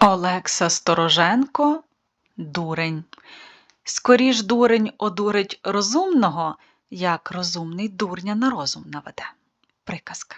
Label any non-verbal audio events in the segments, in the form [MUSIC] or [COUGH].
Олекса Стороженко Дурень. Скоріш дурень одурить розумного, як розумний дурня на розум наведе. Приказка.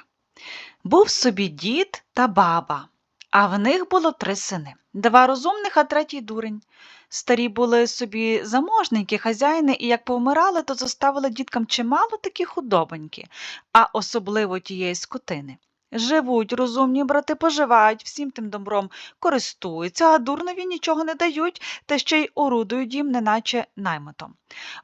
Був собі дід та баба, а в них було три сини. Два розумних, а третій дурень. Старі були собі заможненькі хазяїни, і як повмирали, то зоставили діткам чимало такі худобоньки, а особливо тієї скотини. Живуть розумні брати, поживають, всім тим добром користуються, а дурнові нічого не дають, та ще й орудують їм, неначе наймитом.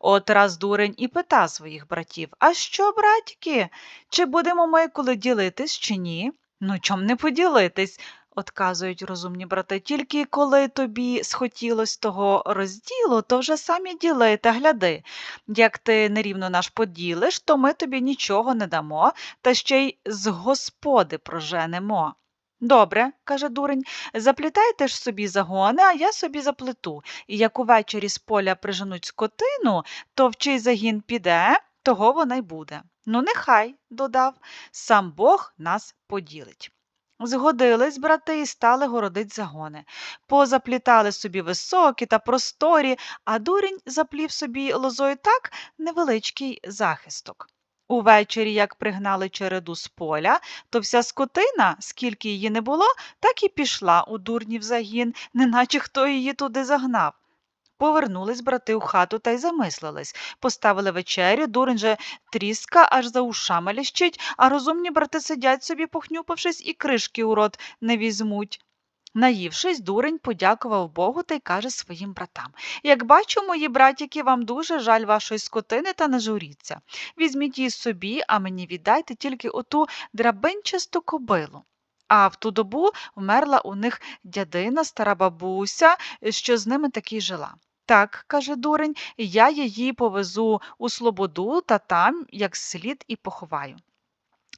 От раз дурень і пита своїх братів: А що, братіки, чи будемо ми коли ділитись, чи ні? Ну, чом не поділитись? Отказують розумні брати, тільки коли тобі схотілось того розділу, то вже самі діли та гляди. Як ти нерівно наш поділиш, то ми тобі нічого не дамо, та ще й з господи проженемо. Добре, каже дурень, заплітайте ж собі загони, а я собі заплету. І як увечері з поля приженуть скотину, то в чий загін піде, того вона й буде. Ну, нехай, додав, сам Бог нас поділить. Згодились брати і стали городить загони. Позаплітали собі високі та просторі, а дурень заплів собі лозою так невеличкий захисток. Увечері, як пригнали череду з поля, то вся скотина, скільки її не було, так і пішла у дурнів загін, неначе хто її туди загнав. Повернулись брати у хату та й замислились. Поставили вечерю, дурень же тріска аж за ушами лящить, а розумні брати сидять собі, похнюпившись, і кришки у рот не візьмуть. Наївшись, дурень подякував Богу та й каже своїм братам Як бачу, мої братіки, вам дуже жаль вашої скотини та не журіться. Візьміть її собі, а мені віддайте тільки оту драбинчасту кобилу. А в ту добу вмерла у них дядина, стара бабуся, що з ними таки жила. Так, каже дурень, я її повезу у слободу та там, як слід, і поховаю.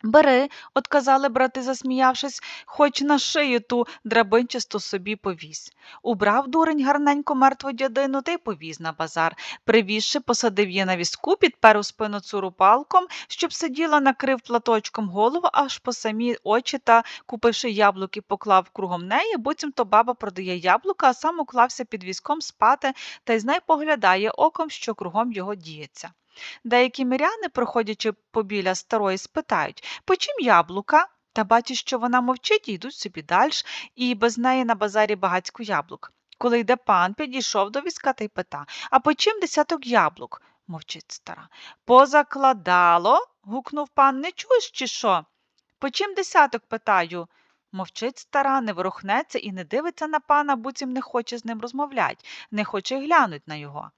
Бери, отказали брати, засміявшись, хоч на шию ту драбинчасту собі повізь. Убрав дурень гарненько мертву дядину та й повіз на базар. Привізши, посадив її на візку, підпер у спину цуру палком, щоб сиділа, накрив платочком голову, аж по самі очі та, купивши яблуки, поклав кругом неї, буцімто баба продає яблука, а сам уклався під візком спати та й знай поглядає оком, що кругом його діється. Деякі миряни, проходячи побіля старої, спитають по чим яблука? Та бачать, що вона мовчить і йдуть собі дальш, і без неї на базарі багацько яблук. Коли йде пан, підійшов до візка та й пита А по чим десяток яблук? мовчить стара. Позакладало. гукнув пан. Не чуєш, чи що? По чим десяток питаю? Мовчить стара, не ворухнеться і не дивиться на пана, буцім не хоче з ним розмовлять, не хоче глянуть на його.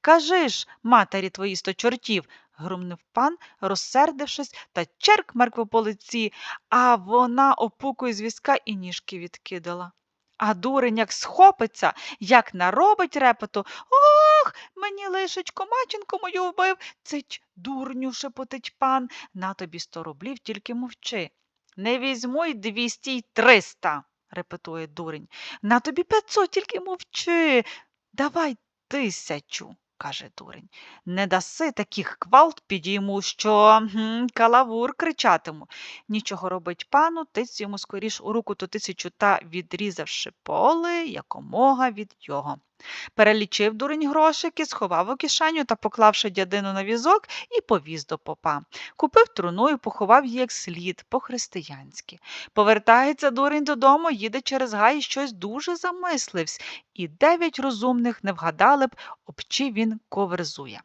Кажи ж, матері твої сто чортів, грумнив пан, розсердившись, та черк меркву по лиці, а вона опукою з візка і ніжки відкидала. А дурень як схопиться, як наробить репету. Ох, мені лишечко, маченко мою вбив. Цить, дурню, шепотить пан, на тобі сто рублів, тільки мовчи. Не візьму й двісті й триста, репетує дурень. На тобі п'ятсот, тільки мовчи. Давай тисячу, каже дурень. Не даси таких квалт підійму, що калавур кричатиму. Нічого робить пану, тиць йому скоріш у руку ту тисячу та, відрізавши поле, якомога від його. Перелічив дурень грошики, сховав у кишеню та, поклавши дядину на візок, і повіз до попа. Купив труну і поховав її як слід, по-християнськи. Повертається дурень додому, їде через гай і щось дуже замисливсь, і дев'ять розумних не вгадали б, об чи він коверзує.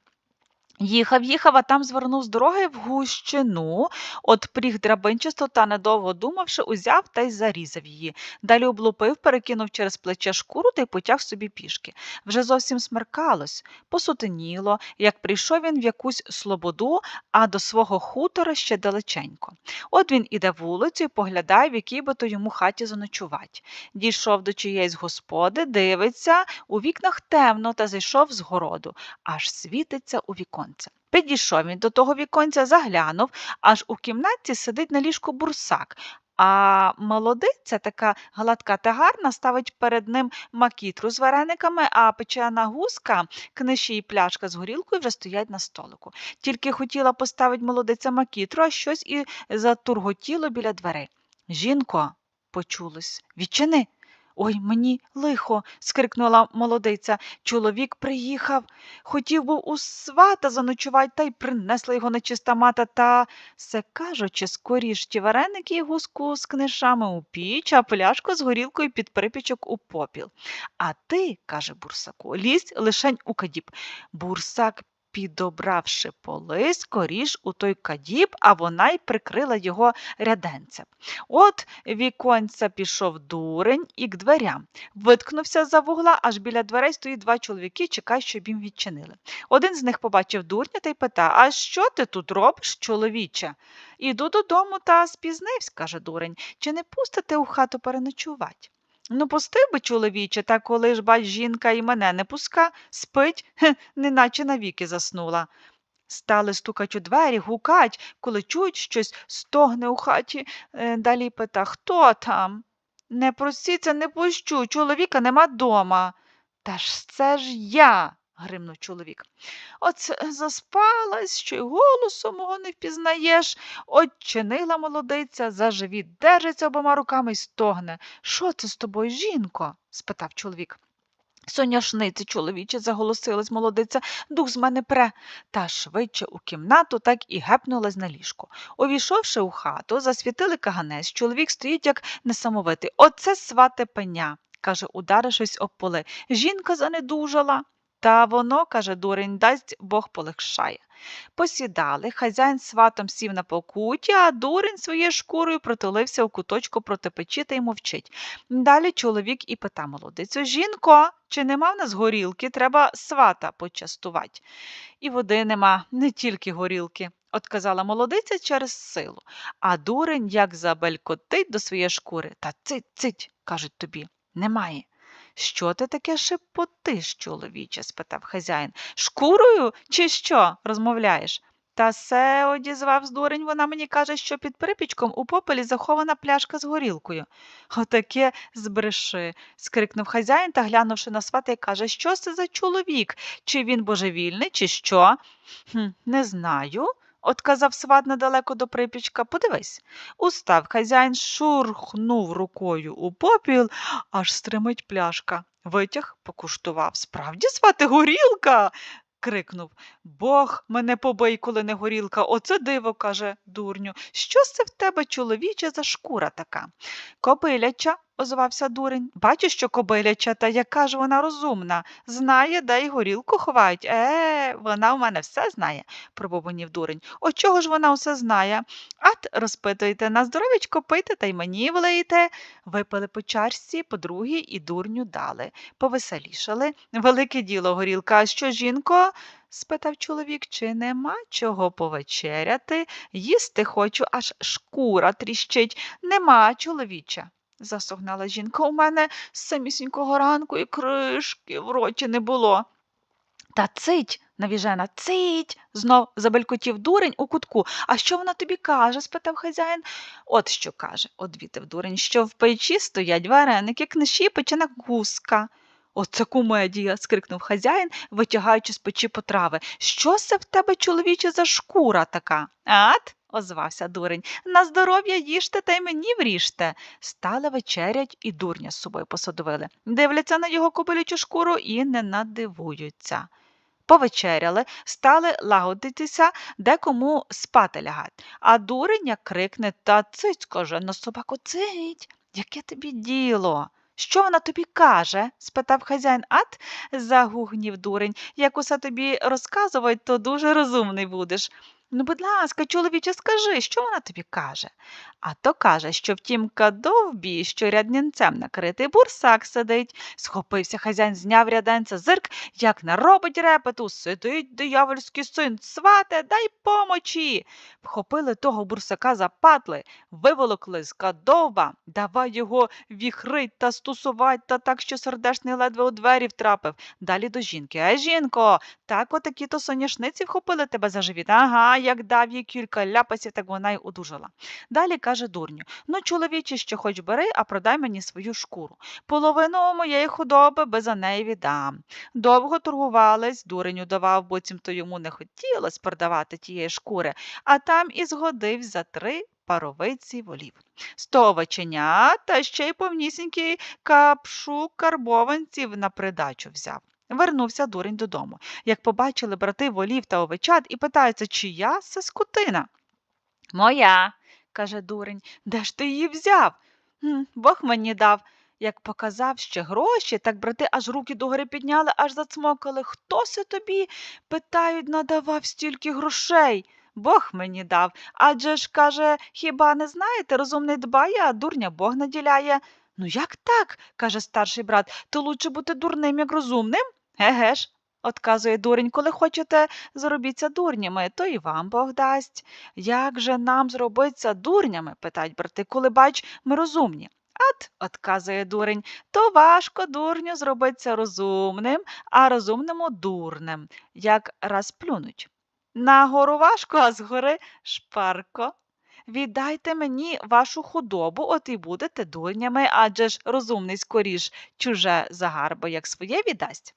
Їхав, їхав, а там звернув з дороги в гущину, от пріг драбинчасто та, недовго думавши, узяв та й зарізав її. Далі облупив, перекинув через плече шкуру та й потяг собі пішки. Вже зовсім смеркалось, посутеніло, як прийшов він в якусь слободу, а до свого хутора ще далеченько. От він іде вулицю і поглядає, в якій би то йому хаті заночувати. Дійшов до чиєїсь господи, дивиться, у вікнах темно та зайшов з городу, аж світиться у віконце. Підійшов він до того віконця, заглянув, аж у кімнаті сидить на ліжку бурсак. А молодиця, така гладка та гарна, ставить перед ним макітру з варениками, а печена гуска, книжі і пляшка з горілкою вже стоять на столику. Тільки хотіла поставити молодиця макітру, а щось і затурготіло біля дверей. Жінко, почулось, відчини. Ой, мені лихо. скрикнула молодиця. Чоловік приїхав. Хотів був у свата заночувати, та й принесла його нечиста мата. Та, все кажучи, скоріш ті вареники і гуску з книжами у піч, а пляшку з горілкою під припічок у попіл. А ти, каже бурсаку, лізь лишень у кадіб. Бурсак підобравши поли, скоріш у той кадіб, а вона й прикрила його ряденцем. От віконця пішов дурень і к дверям. Виткнувся за вугла, аж біля дверей стоїть два чоловіки, чекають, щоб їм відчинили. Один з них побачив дурня та й питає А що ти тут робиш, чоловіче? Іду додому та спізнився, каже дурень. Чи не пустите у хату переночувати? Ну, пусти би, чоловіче, та коли ж бач, жінка і мене не пуска, спить, [LAUGHS] хе, неначе навіки заснула. Стали стукать у двері, гукать, коли чують щось стогне у хаті. Е, Далі пита Хто там? Не просіться, не пущу, чоловіка нема дома. Та ж це ж я, гримнув чоловік. Оце заспалась, що й голосу мого не впізнаєш. От чинила молодиця, за живіт держиться обома руками й стогне. Що це з тобою, жінко? спитав чоловік. Соняшниці, чоловіче, заголосилась молодиця, дух з мене пре. Та швидше у кімнату так і гепнулась на ліжко. Увійшовши у хату, засвітили каганець. Чоловік стоїть, як несамовитий. Оце свате пеня, каже, ударившись об поли. Жінка занедужала. Та воно, каже дурень, дасть Бог полегшає. Посідали, хазяїн сватом сів на покуті, а дурень своєю шкурою протулився у куточку проти печі та й мовчить. Далі чоловік і пита молодицю Жінко, чи нема в нас горілки? Треба свата почастувати. І води нема, не тільки горілки, отказала молодиця через силу. А дурень як забелькотить до своєї шкури. Та цить, цить, кажуть тобі, немає. Що ти таке шепотиш, чоловіче? спитав хазяїн. Шкурою чи що розмовляєш? Та се, одізвав дурень, вона мені каже, що під припічком у попелі захована пляшка з горілкою. Отаке збреши, скрикнув хазяїн та, глянувши на свата, й каже, що це за чоловік? Чи він божевільний, чи що? «Хм, Не знаю. Отказав сват недалеко до припічка. Подивись. Устав хазяїн шурхнув рукою у попіл, аж стримить пляшка. Витяг, покуштував. Справді свати горілка. крикнув. Бог мене побий, коли не горілка. Оце диво, каже дурню. Що це в тебе, чоловіче, за шкура така? Кобиляча, озвався дурень. Бачиш, що кобиляча, та яка ж вона розумна. Знає, де й горілку ховають. Е, вона в мене все знає, пробубонів дурень. От чого ж вона усе знає? Ат, розпитуєте, на здоров'ячко пийте та й мені влиєте. Випили по чарці, по другій і дурню дали. Повеселішали. Велике діло горілка. А що, жінко? спитав чоловік, чи нема чого повечеряти? Їсти хочу, аж шкура тріщить. Нема, чоловіча. Засогнала жінка. У мене з самісінького ранку і кришки в роті не було. Та цить, навіжена, цить, знов забелькотів дурень у кутку. А що вона тобі каже? спитав хазяїн. От що каже, одвітив дурень, що в печі стоять вареники, книжі, печена гуска. Оце кумедія, скрикнув хазяїн, витягаючи з печі потрави. Що це в тебе, чоловіче, за шкура така? Ат? Озвався дурень. На здоров'я їжте та й мені вріжте. Стали вечерять і дурня з собою посадовили. Дивляться на його кобилячу шкуру і не надивуються. Повечеряли, стали лагодитися, де кому спати лягать. А дуреня крикне та цить, каже, на собаку цить. Яке тобі діло? Що вона тобі каже? спитав хазяїн. Ат, загугнів дурень. Як усе тобі розказують, то дуже розумний будеш. Ну, будь ласка, чоловіче, скажи, що вона тобі каже? А то каже, що в тім кадовбі, що ряднінцем накритий бурсак сидить. Схопився хазяїн, зняв ряденця зирк, як наробить репету, сидить диявольський син, свате, дай помочі. Вхопили того бурсака за патли, виволокли з кадовба, давай його віхрить та стусувать, та так, що сердешний ледве у двері втрапив. Далі до жінки. Е, жінко, так отакі то соняшниці вхопили тебе за живіт. Ага, як дав їй кілька ляпасів, так вона й одужала. Далі каже дурню Ну, чоловіче, що хоч бери, а продай мені свою шкуру. Половину моєї худоби би за неї віддам. Довго торгувались, дуреню давав, буцімто йому не хотілось продавати тієї шкури, а там і згодив за три паровиці волів. Сто овеченят та ще й повнісінький капшук карбованців на придачу взяв. Вернувся дурень додому. Як побачили брати волів та овечат і питаються, чия це скотина. Моя, каже дурень, де ж ти її взяв? «М, Бог мені дав. Як показав ще гроші, так брати аж руки догори підняли, аж зацмокали. Хто се тобі, питають, надавав стільки грошей? Бог мені дав. Адже ж, каже, хіба не знаєте, розумний дбає, а дурня Бог наділяє. Ну як так? каже старший брат, то лучше бути дурним, як розумним? Еге ж, отказує дурень, коли хочете заробіться дурнями, то і вам Бог дасть. Як же нам зробиться дурнями? питають брати, коли бач, ми розумні. От, отказує дурень, то важко дурню зробиться розумним, а розумному дурним, як раз плюнуть. Нагору важко, а згори шпарко. Віддайте мені вашу худобу, от і будете дурнями, адже ж розумний скоріш чуже загарбо, як своє віддасть.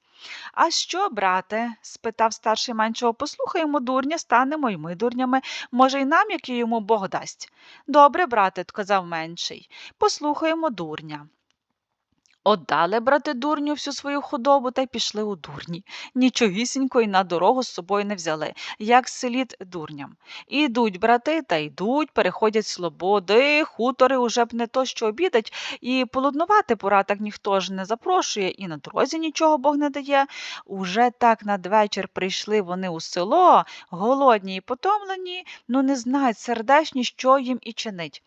А що, брате? спитав старший меншого, послухаємо дурня, станемо й ми дурнями. Може, й нам, як і йому Бог дасть. Добре, брате, казав менший, послухаємо дурня. Отдали, брати, дурню всю свою худобу та й пішли у дурні. Нічогісінько й на дорогу з собою не взяли, як слід дурням. Ідуть брати та йдуть, переходять слободи, хутори уже б не то, що обідать, і полуднувати пора так ніхто ж не запрошує, і на дорозі нічого Бог не дає. Уже так надвечір прийшли вони у село, голодні і потомлені, ну не знають сердешні, що їм і чинить.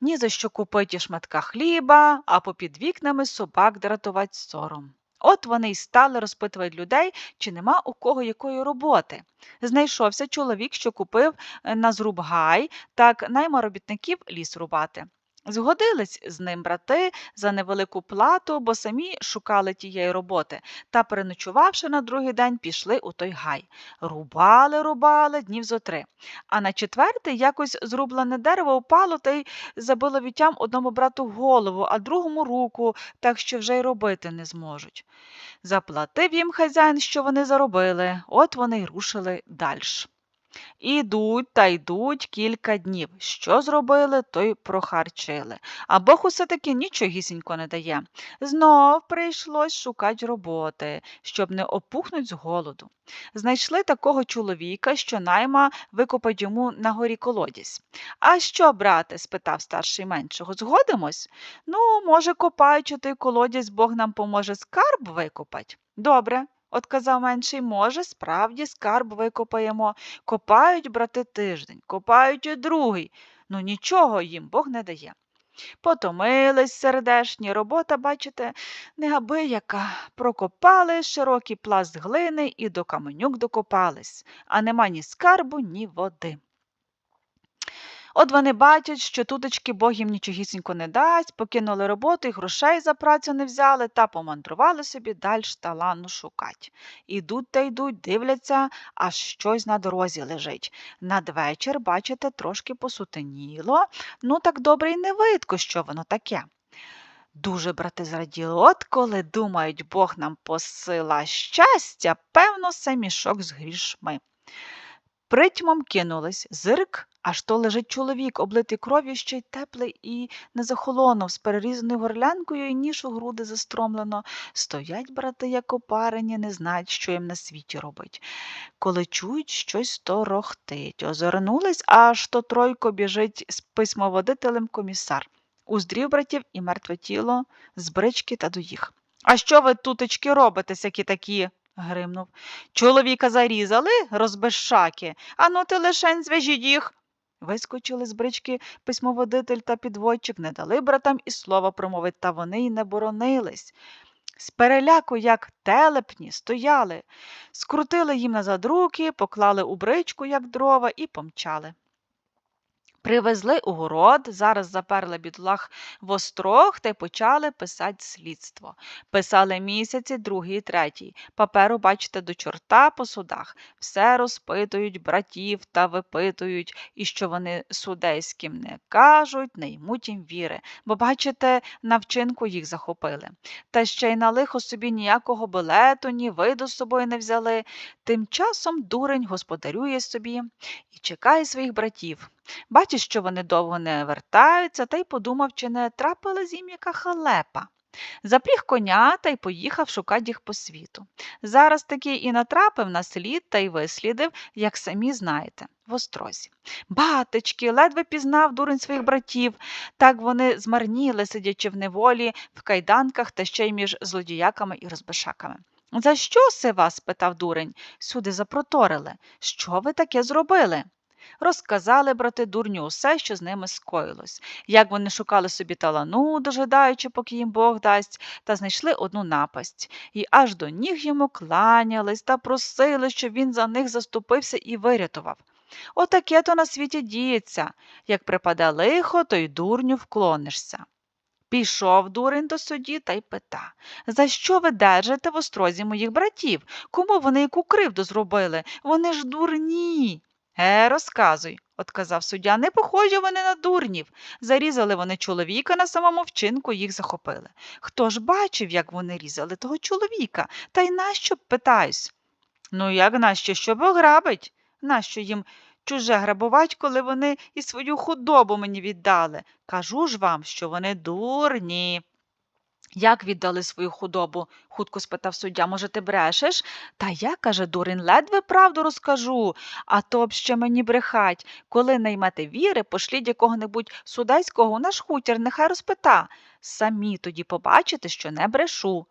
Ні за що купить і шматка хліба, а попід вікнами собак дратувати сором. От вони й стали розпитувати людей, чи нема у кого якої роботи. Знайшовся чоловік, що купив е, на зруб гай, так найма робітників ліс рубати. Згодились з ним брати за невелику плату, бо самі шукали тієї роботи, та, переночувавши на другий день, пішли у той гай. Рубали, рубали днів зо три. А на четвертий якось зрублене дерево впало та й забило віттям одному брату голову, а другому руку, так що вже й робити не зможуть. Заплатив їм хазяїн, що вони заробили, от вони й рушили дальш. Ідуть та йдуть кілька днів. Що зробили, то й прохарчили. А Бог усе таки нічогісінько не дає. Знов прийшлось шукати роботи, щоб не опухнуть з голоду. Знайшли такого чоловіка, що найма викопать йому на горі колодязь. А що, брате? спитав старший меншого. Згодимось? Ну, може, копаючи той колодязь, Бог нам поможе скарб викопать? Добре. Отказав менший, може, справді скарб викопаємо. Копають, брати, тиждень, копають і другий. Ну нічого їм Бог не дає. Потомились сердешні, робота, бачите, неабияка. Прокопали широкий пласт глини і до каменюк докопались, а нема ні скарбу, ні води. От вони бачать, що тутечки Бог їм нічогісінько не дасть, покинули роботу і грошей за працю не взяли та помандрували собі дальш талану шукать. Ідуть та йдуть, дивляться, аж щось на дорозі лежить. Надвечір, бачите, трошки посутеніло, ну так добре й не видко, що воно таке. Дуже, брати, зраділи, от коли думають, Бог нам посила щастя, певно, це мішок з грішми. Притьмом кинулись, зирк, аж то лежить чоловік, облитий кров'ю ще й теплий і не захолонув, з перерізаною горлянкою і ніж у груди застромлено. Стоять брати, як опарені, не знають, що їм на світі робить. Коли чують, щось торохтить. Озирнулись, аж то тройко біжить з письмоводителем комісар. Уздрів братів і мертве тіло з брички та до їх. А що ви тутечки робите, сякі такі? гримнув. Чоловіка зарізали, розбещаки. Ану ти лишень зв'яжіть їх. Вискочили з брички письмоводитель та підводчик, не дали братам і слова промовити, та вони й не боронились. З переляку, як телепні, стояли, скрутили їм назад руки, поклали у бричку, як дрова, і помчали. Привезли у город, зараз заперли бідлах в острог та й почали писати слідство. Писали місяці, другий, третій. Паперу, бачите, до чорта по судах. Все розпитують братів та випитують, і що вони судейським не кажуть, не ймуть їм віри, бо, бачите, на вчинку їх захопили. Та ще й на лихо собі ніякого билету, ні виду з собою не взяли. Тим часом дурень господарює собі і чекає своїх братів. Бачить, що вони довго не вертаються, та й подумав, чи не трапилась їм яка халепа. Запріг коня та й поїхав шукати їх по світу. Зараз таки і натрапив на слід та й вислідив, як самі знаєте, в острозі. Батечки, ледве пізнав дурень своїх братів. Так вони змарніли, сидячи в неволі, в кайданках та ще й між злодіяками і розбишаками. За що се вас? спитав дурень. Сюди запроторили. Що ви таке зробили? Розказали брати дурню усе, що з ними скоїлось, як вони шукали собі талану, дожидаючи, поки їм Бог дасть, та знайшли одну напасть, і аж до ніг йому кланялись та просили, щоб він за них заступився і вирятував. Отаке то на світі діється. Як припаде лихо, то й дурню вклонишся. Пішов дурень до судді та й пита За що ви держите в острозі моїх братів? Кому вони яку кривду зробили? Вони ж дурні. Е, розказуй, отказав суддя, не похожі вони на дурнів. Зарізали вони чоловіка на самому вчинку їх захопили. Хто ж бачив, як вони різали того чоловіка? Та й нащо питаюсь? Ну, як нащо, щоб ограбить? Нащо їм чуже грабувати, коли вони і свою худобу мені віддали? Кажу ж вам, що вони дурні. Як віддали свою худобу? хутко спитав суддя. Може, ти брешеш? Та я, каже Дурин, ледве правду розкажу, а то б ще мені брехать. Коли наймете віри, пошліть якого-небудь судайського у наш хутір, нехай розпита. Самі тоді побачите, що не брешу.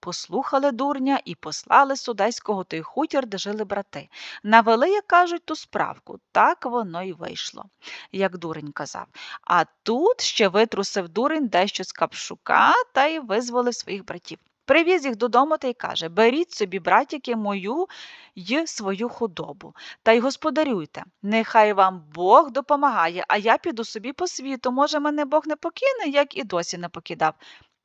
Послухали дурня і послали судайського той хутір, де жили брати. Навели, як кажуть, ту справку. Так воно й вийшло, як дурень казав. А тут ще витрусив дурень дещо з капшука та й визволив своїх братів. Привіз їх додому та й каже Беріть собі, братіки, мою й свою худобу, та й господарюйте. Нехай вам Бог допомагає, а я піду собі по світу. Може, мене Бог не покине, як і досі не покидав.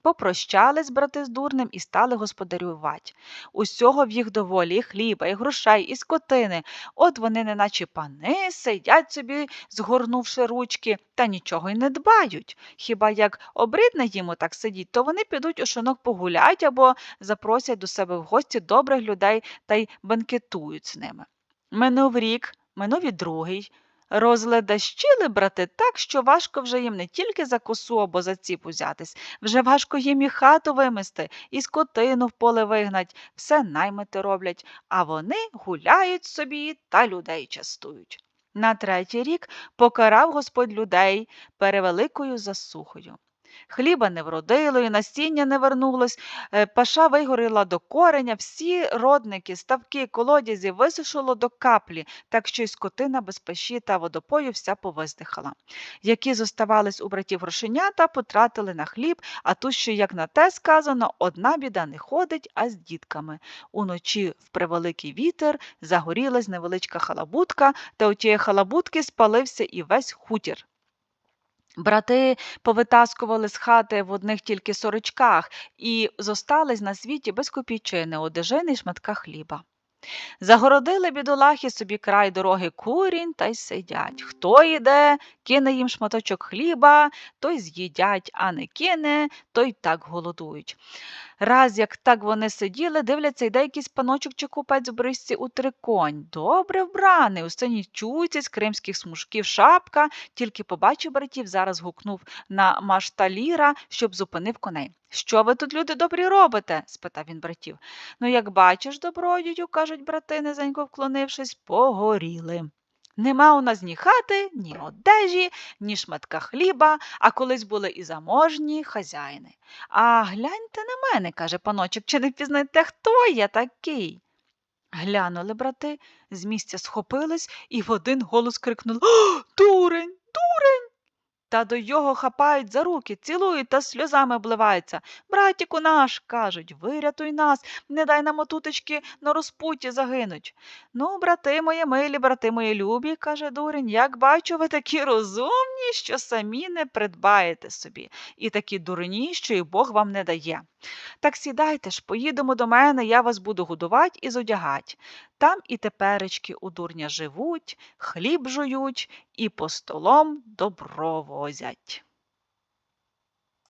Попрощались брати з дурним і стали господарювати. Усього в їх доволі, і хліба, і грошей, і скотини. От вони, неначе пани, сидять собі, згорнувши ручки, та нічого й не дбають. Хіба як обридне їм отак сидіть, то вони підуть у шинок погулять або запросять до себе в гості добрих людей та й банкетують з ними. Минув рік, минув і другий. Розледащили, брати, так, що важко вже їм не тільки за косу або за ціп узятись, вже важко їм і хату вимести, і скотину в поле вигнать, все наймити роблять, а вони гуляють собі та людей частують. На третій рік покарав Господь людей перевеликою засухою. Хліба не вродило, і насіння не вернулось, е, паша вигоріла до кореня, всі родники, ставки, колодязі висушило до каплі, так що й скотина без паші та водопою вся повиздихала. Які зоставались у братів грошенята, потратили на хліб, а тут ще, як на те сказано, одна біда не ходить, а з дітками. Уночі в превеликий вітер загорілась невеличка халабутка, та у тієї халабутки спалився і весь хутір. Брати повитаскували з хати в одних тільки сорочках і зостались на світі без копійчини, одежини й шматка хліба. Загородили бідолахи собі край дороги курінь та й сидять. Хто йде, кине їм шматочок хліба, той з'їдять, а не кине, той так голодують. Раз як так вони сиділи, дивляться, йде якийсь паночок чи купець в бризці у триконь. Добре вбраний, у синій чуйці з кримських смужків шапка, тільки побачив братів, зараз гукнув на машталіра, щоб зупинив коней. Що ви тут, люди добрі, робите? спитав він братів. Ну, як бачиш, добродію, кажуть брати, низенько вклонившись, погоріли. Нема у нас ні хати, ні одежі, ні шматка хліба, а колись були і заможні хазяїни. А гляньте на мене, каже паночок, чи не впізнаєте, хто я такий? Глянули брати, з місця схопились і в один голос крикнули Дурень, дурень. Та до його хапають за руки, цілують та сльозами обливаються. Братіку наш, кажуть, вирятуй нас, не дай нам отутечки на розпуті загинуть. Ну, брати мої милі, брати мої любі, каже дурень, як бачу, ви такі розумні, що самі не придбаєте собі, і такі дурні, що і Бог вам не дає. Так сідайте ж, поїдемо до мене, я вас буду годувати і зодягать. Там і теперечки у дурня живуть, хліб жують і по столом добро возять.